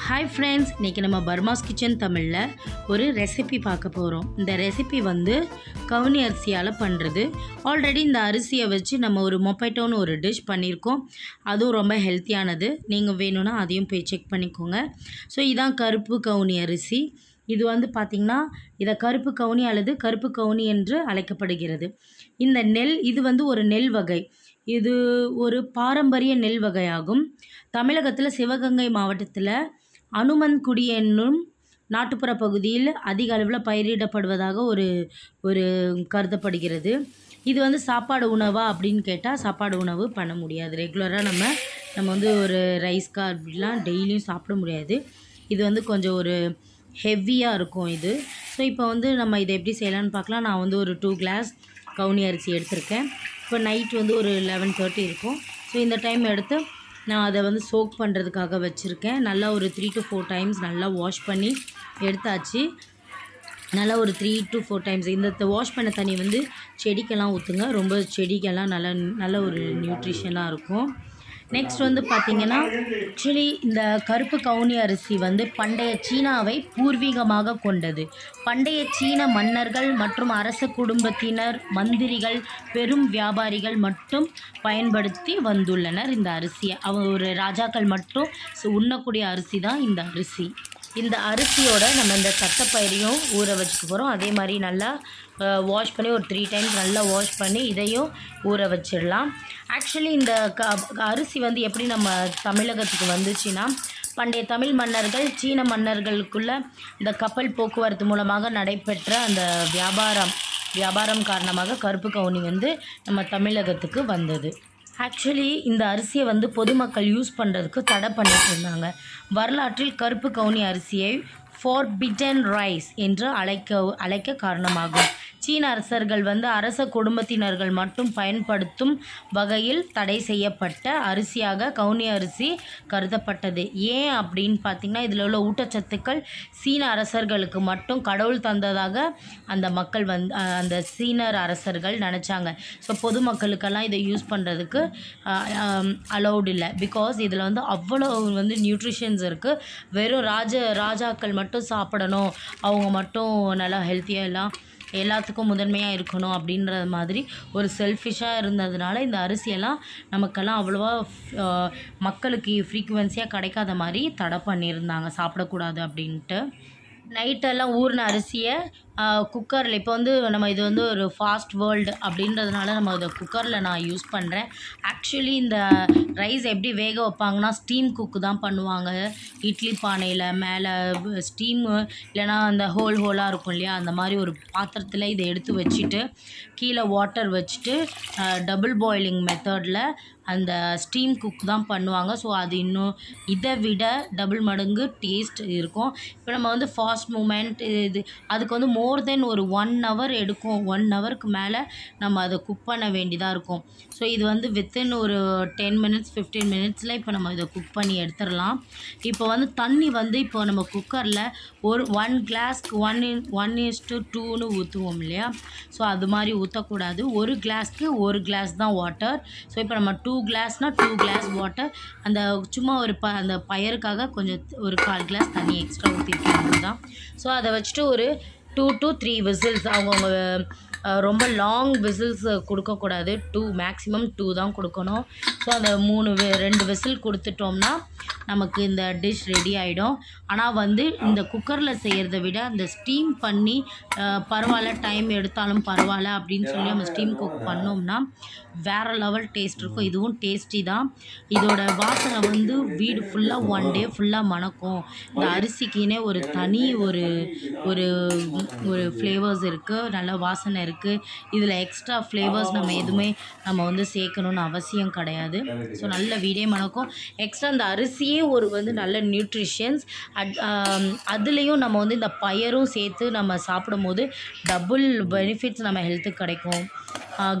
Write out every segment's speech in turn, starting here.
Hi friends இன்றைக்கி நம்ம பர்மாஸ் kitchen தமிழில் ஒரு ரெசிபி பார்க்க போகிறோம் இந்த ரெசிபி வந்து கவுனி அரிசியால் பண்ணுறது ஆல்ரெடி இந்த அரிசியை வச்சு நம்ம ஒரு மொப்பைட்டோன்னு ஒரு டிஷ் பண்ணியிருக்கோம். அதுவும் ரொம்ப ஹெல்த்தியானது நீங்கள் வேணும்னா அதையும் போய் செக் பண்ணிக்கோங்க. ஸோ இதான் கருப்பு கவுனி அரிசி. இது வந்து பார்த்திங்கன்னா இதை கருப்பு கவுனி அல்லது கருப்பு கவுனி என்று அழைக்கப்படுகிறது. இந்த நெல் இது வந்து ஒரு நெல் வகை. இது ஒரு பாரம்பரிய நெல் வகையாகும். தமிழகத்தில் சிவகங்கை மாவட்டத்தில் அனுமன்குடி என்னும் நாட்டுப்புற பகுதியில் அதிக அளவில் பயிரிடப்படுவதாக ஒரு ஒரு கருதப்படுகிறது. இது வந்து சாப்பாடு உணவா அப்படின்னு கேட்டால் சாப்பாடு உணவு பண்ண முடியாது. ரெகுலராக நம்ம நம்ம வந்து ஒரு ரைஸ்க்கா அப்படிலாம் டெய்லியும் சாப்பிட முடியாது. இது வந்து கொஞ்சம் ஒரு ஹெவியாக இருக்கும் இது. ஸோ இப்போ வந்து நம்ம இதை எப்படி செய்யலாம்னு பார்க்கலாம். நான் வந்து ஒரு டூ கிளாஸ் கவுனி அரிசி எடுத்திருக்கேன். இப்போ நைட் வந்து ஒரு லெவன் தேர்ட்டி இருக்கும். ஸோ இந்த டைம் எடுத்து நான் அதை வந்து சோக் பண்ணுறதுக்காக வச்சுருக்கேன். நல்லா ஒரு த்ரீ டு ஃபோர் டைம்ஸ் நல்லா வாஷ் பண்ணி எடுத்தாச்சு. நல்லா ஒரு த்ரீ டு ஃபோர் டைம்ஸ் இந்த வாஷ் பண்ண தண்ணி வந்து செடிக்கெல்லாம் ஊற்றுங்க ரொம்ப செடிக்கெல்லாம் நல்ல நல்ல ஒரு நியூட்ரிஷனாக இருக்கும். நெக்ஸ்ட் வந்து பார்த்திங்கன்னா ஆக்சுவலி இந்த கருப்பு கவுனி அரிசி வந்து பண்டைய சீனாவை பூர்வீகமாக கொண்டது. பண்டைய சீன மன்னர்கள் மற்றும் அரச குடும்பத்தினர் மந்திரிகள் பெரும் வியாபாரிகள் மட்டும் பயன்படுத்தி வந்துள்ளனர் இந்த அரிசியை. அவர் ஒரு ராஜாக்கள் மட்டும் உண்ணக்கூடிய அரிசி தான் இந்த அரிசி. இந்த அரிசியோட நம்ம இந்த தட்டைப்பயிரையும் ஊற வச்சுக்க போகிறோம் அதே மாதிரி நல்லா வாஷ் பண்ணி ஒரு த்ரீ டைம்ஸ் நல்லா வாஷ் பண்ணி இதையும் ஊற வச்சிடலாம். ஆக்சுவலி இந்த க அரிசி வந்து எப்படி நம்ம தமிழகத்துக்கு வந்துச்சுன்னா பண்டைய தமிழ் மன்னர்கள் சீன மன்னர்களுக்குள்ள இந்த கப்பல் போக்குவரத்து மூலமாக நடைபெற்ற அந்த வியாபாரம் வியாபாரம் காரணமாக கருப்பு கவுனி வந்து நம்ம தமிழகத்துக்கு வந்தது. ஆக்சுவலி இந்த அரிசியை வந்து பொதுமக்கள் யூஸ் பண்ணுறதுக்கு தடை பண்ணிட்டு இருந்தாங்க. வரலாற்றில் கருப்பு கவுனி அரிசியை ஃபார்பிடன் ரைஸ் என்று அழைக்க அழைக்க காரணமாகும். சீன அரசர்கள் வந்து அரச குடும்பத்தினர்கள் மட்டும் பயன்படுத்தும் வகையில் தடை செய்யப்பட்ட அரிசியாக கவுனி அரிசி கருதப்பட்டது. ஏன் அப்படின்னு பார்த்தீங்கன்னா இதில் உள்ள ஊட்டச்சத்துக்கள் சீன அரசர்களுக்கு மட்டும் கடவுள் தந்ததாக அந்த மக்கள் வந்து அந்த சீனர் அரசர்கள் நினச்சாங்க. ஸோ பொதுமக்களுக்கெல்லாம் இதை யூஸ் பண்ணுறதுக்கு அலௌடு இல்லை. பிகாஸ் இதில் வந்து அவ்வளோ வந்து நியூட்ரிஷன்ஸ் இருக்குது வெறும் ராஜ ராஜாக்கள் மட்டும் சாப்பிடணும். அவங்க மட்டும் நல்லா ஹெல்த்தியாக எல்லாம் எல்லாத்துக்கும் முதன்மையாக இருக்கணும் அப்படின்ற மாதிரி ஒரு செல்ஃபிஷாக இருந்ததுனால இந்த அரிசியெல்லாம் நமக்கெல்லாம் அவ்வளோவா மக்களுக்கு ஃப்ரீக்குவென்சியாக கிடைக்காத மாதிரி தடை பண்ணியிருந்தாங்க. சாப்பிடக்கூடாது அப்படின்ட்டு. நைட்டெல்லாம் ஊறின அரிசியை குக்கரில் இப்போ வந்து நம்ம இது வந்து ஒரு ஃபாஸ்ட் வேர்ல்டு அப்படின்றதுனால நம்ம இதை குக்கரில் நான் யூஸ் பண்ணுறேன் ஆக்சுவலி இந்த ரைஸ் எப்படி வேக வைப்பாங்கன்னா ஸ்டீம் குக்கு தான் பண்ணுவாங்க. இட்லி பானையில் மேலே ஸ்டீமு இல்லைன்னா அந்த ஹோல் ஹோலாக இருக்கும் இல்லையா? அந்த மாதிரி ஒரு பாத்திரத்தில் இதை எடுத்து வச்சுட்டு கீழே வாட்டர் வச்சுட்டு டபுள் பாயிலிங் மெத்தடில் அந்த ஸ்டீம் குக் தான் பண்ணுவாங்க. ஸோ அது இன்னும் இதை விட டபுள் மடங்கு டேஸ்ட் இருக்கும். இப்போ நம்ம வந்து ஃபாஸ்ட் மூமெண்ட் இது அதுக்கு வந்து மோர் தென் ஒரு ஒன் ஹவர் எடுக்கும். ஒன் ஹவருக்கு மேலே நம்ம அதை குக் பண்ண வேண்டியதாக இருக்கும். ஸோ இது வந்து வித்தின் ஒரு டென் மினிட்ஸ் ஃபிஃப்டீன் மினிட்ஸில் இப்போ நம்ம இதை குக் பண்ணி எடுத்துடலாம். இப்போ வந்து தண்ணி வந்து இப்போ நம்ம குக்கரில் ஒரு ஒன் கிளாஸ்க்கு ஒன் இன் ஒன் இஸ்டு டூன்னு ஊற்றுவோம் இல்லையா? ஸோ அது மாதிரி ஊற்றக்கூடாது ஒரு கிளாஸ்க்கு ஒரு கிளாஸ் தான் வாட்டர் ஸோ இப்போ நம்ம டூ கிளாஸ்னால் டூ கிளாஸ் வாட்டர் அந்த சும்மா ஒரு ப அந்த பயருக்காக கொஞ்சம் ஒரு கால் கிளாஸ் தண்ணி எக்ஸ்ட்ரா ஊற்றிருக்கேன் தான் ஸோ அதை வச்சுட்டு ஒரு டூ டு த்ரீ விசில்ஸ் அவங்கவுங்க ரொம்ப லாங் விசில்ஸ் கொடுக்கக்கூடாது. டூ மேக்ஸிமம் டூ தான் கொடுக்கணும். ஸோ அந்த மூணு ரெண்டு விசில் கொடுத்துட்டோம்னா நமக்கு இந்த டிஷ் ரெடி ஆகிடும் ஆனால் வந்து இந்த குக்கரில் செய்கிறத விட அந்த ஸ்டீம் பண்ணி பரவாயில்ல டைம் எடுத்தாலும் பரவாயில்ல அப்படின்னு சொல்லி நம்ம ஸ்டீம் குக் பண்ணோம்னா வேறு லெவல் டேஸ்ட் இருக்கும். இதுவும் டேஸ்டி தான். இதோட வாசனை வந்து வீடு ஃபுல்லாக ஒன் டே ஃபுல்லாக மணக்கும். இந்த அரிசிக்குன்னே ஒரு தனி ஒரு ஒரு ஒரு ஃப்ளேவர்ஸ் இருக்குது நல்ல வாசனை இருக்குது இதில் எக்ஸ்ட்ரா ஃப்ளேவர்ஸ் நம்ம எதுவுமே நம்ம வந்து சேர்க்கணும்னு அவசியம் கிடையாது. ஸோ நல்ல வீடே மணக்கும். எக்ஸ்ட்ரா இந்த அரிசியே ஒரு வந்து நல்ல நியூட்ரிஷன்ஸ் அட் அதுலேயும் நம்ம வந்து இந்த பயரும் சேர்த்து நம்ம சாப்பிடும்போது டபுள் பெனிஃபிட்ஸ் நம்ம ஹெல்த்துக்கு கிடைக்கும்.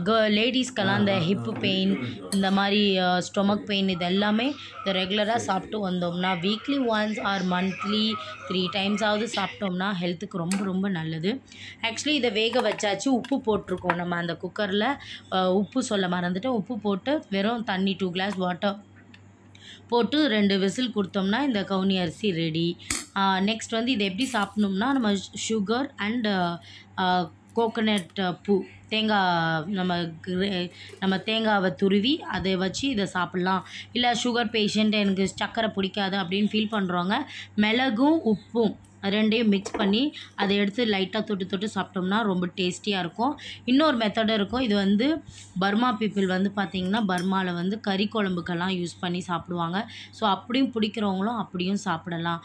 க லேடிஸ்க்கெல்லாம் இந்த ஹிப்பு பெயின் இந்த மாதிரி ஸ்டொமக் பெயின் இது எல்லாமே இந்த ரெகுலராக சாப்பிட்டு வந்தோம்னா weekly once or monthly three டைம்ஸாவது சாப்பிட்டோம்னா ஹெல்த்துக்கு ரொம்ப ரொம்ப நல்லது. ஆக்சுவலி இதை வேக வச்சாச்சு உப்பு போட்டிருக்கோம். நம்ம அந்த குக்கரில் உப்பு சொல்ல மறந்துட்டேன். உப்பு போட்டு வெறும் தண்ணி டூ கிளாஸ் வாட்டர் போட்டு ரெண்டு விசில் கொடுத்தோம்னா இந்த கவுனி அரிசி ரெடி நெக்ஸ்ட் வந்து இதை எப்படி சாப்பிட்ணும்னா நம்ம சுகர் அண்ட் கோகனட் பூ. தேங்காய் நம்ம நம்ம தேங்காவை துருவி அதை வச்சு இதை சாப்பிட்லாம். இல்லை சுகர் பேஷண்ட் எனக்கு சர்க்கரை பிடிக்காது அப்படின்னு ஃபீல் பண்ணுறவங்க மிளகும் உப்பும் ரெண்டையும் மிக்ஸ் பண்ணி அதை எடுத்து லைட்டாக தொட்டு தொட்டு சாப்பிட்டோம்னா ரொம்ப டேஸ்டியாக இருக்கும். இன்னொரு மெத்தடும் இருக்கும். இது வந்து பர்மா பீப்புள் வந்து பார்த்திங்கன்னா பர்மாவில் வந்து கறி குழம்புக்கெல்லாம் யூஸ் பண்ணி சாப்பிடுவாங்க. ஸோ அப்படியும் பிடிக்கிறவங்களும் அப்படியும் சாப்பிடலாம்.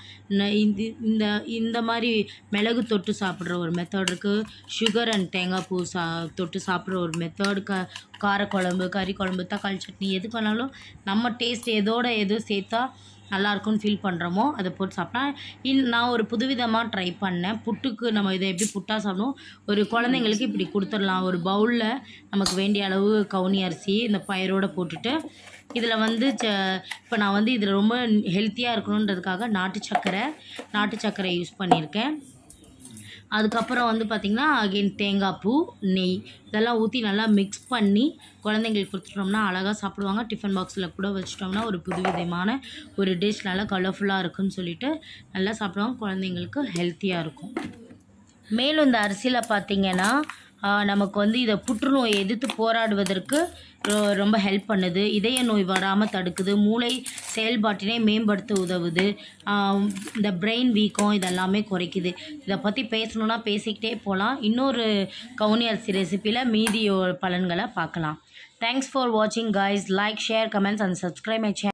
இந்த இந்த இந்த மாதிரி மிளகு தொட்டு சாப்பிட்ற ஒரு மெத்தட் இருக்குது சுகர் அண்ட் தேங்காய் பூ சா தொட்டு சாப்பிட்ற ஒரு மெத்தட் க காரக்குழம்பு கறி குழம்பு தக்காளி சட்னி எது பண்ணாலும் நம்ம டேஸ்ட் எதோட எதுவும் சேர்த்தா நல்லாயிருக்குன்னு ஃபீல் பண்ணுறோமோ அதை போட்டு சாப்பிட்டா இன் நான் ஒரு புதுவிதமாக ட்ரை பண்ணேன். புட்டுக்கு நம்ம இதை எப்படி புட்டாக சாப்பிடுவோம்? ஒரு குழந்தைங்களுக்கு இப்படி கொடுத்துடலாம். ஒரு பவுலில் நமக்கு வேண்டிய அளவு கவுனி அரிசி இந்த பயிரோடு போட்டுட்டு இதில் வந்து ச இப்போ நான் வந்து இதில் ரொம்ப ஹெல்த்தியாக இருக்கணுன்றதுக்காக நாட்டு சர்க்கரை நாட்டு சர்க்கரை யூஸ் பண்ணியிருக்கேன். அதுக்கப்புறம் வந்து பார்த்திங்கன்னா அகெயின் தேங்காய் பூ நெய். இதெல்லாம் ஊற்றி நல்லா மிக்ஸ் பண்ணி குழந்தைங்களுக்கு கொடுத்துட்டோம்னா அழகாக சாப்பிடுவாங்க. டிஃபன் பாக்ஸில் கூட வச்சுட்டோம்னா ஒரு புது விதமான ஒரு டிஷ் நல்லா கலர்ஃபுல்லாக இருக்குன்னு சொல்லிட்டு நல்லா சாப்பிடுவாங்க. குழந்தைங்களுக்கு ஹெல்த்தியாக இருக்கும். மேலும் இந்த அரிசியில் பார்த்திங்கன்னா நமக்கு வந்து இதை புற்றுநோயை எதிர்த்து போராடுவதற்கு ரொம்ப ஹெல்ப் பண்ணுது. இதய நோய் வராமல் தடுக்குது. மூளை செயல்பாட்டினை மேம்படுத்த உதவுது. இந்த பிரெயின் வீக்கம் இதெல்லாமே குறைக்குது. இதை பற்றி பேசணுன்னா பேசிக்கிட்டே போகலாம் இன்னொரு கவுனி அரிசி ரெசிப்பியில் மீதி பலன்களை பார்க்கலாம். தேங்க்ஸ் ஃபார் வாட்சிங் guys like share comments and subscribe my channel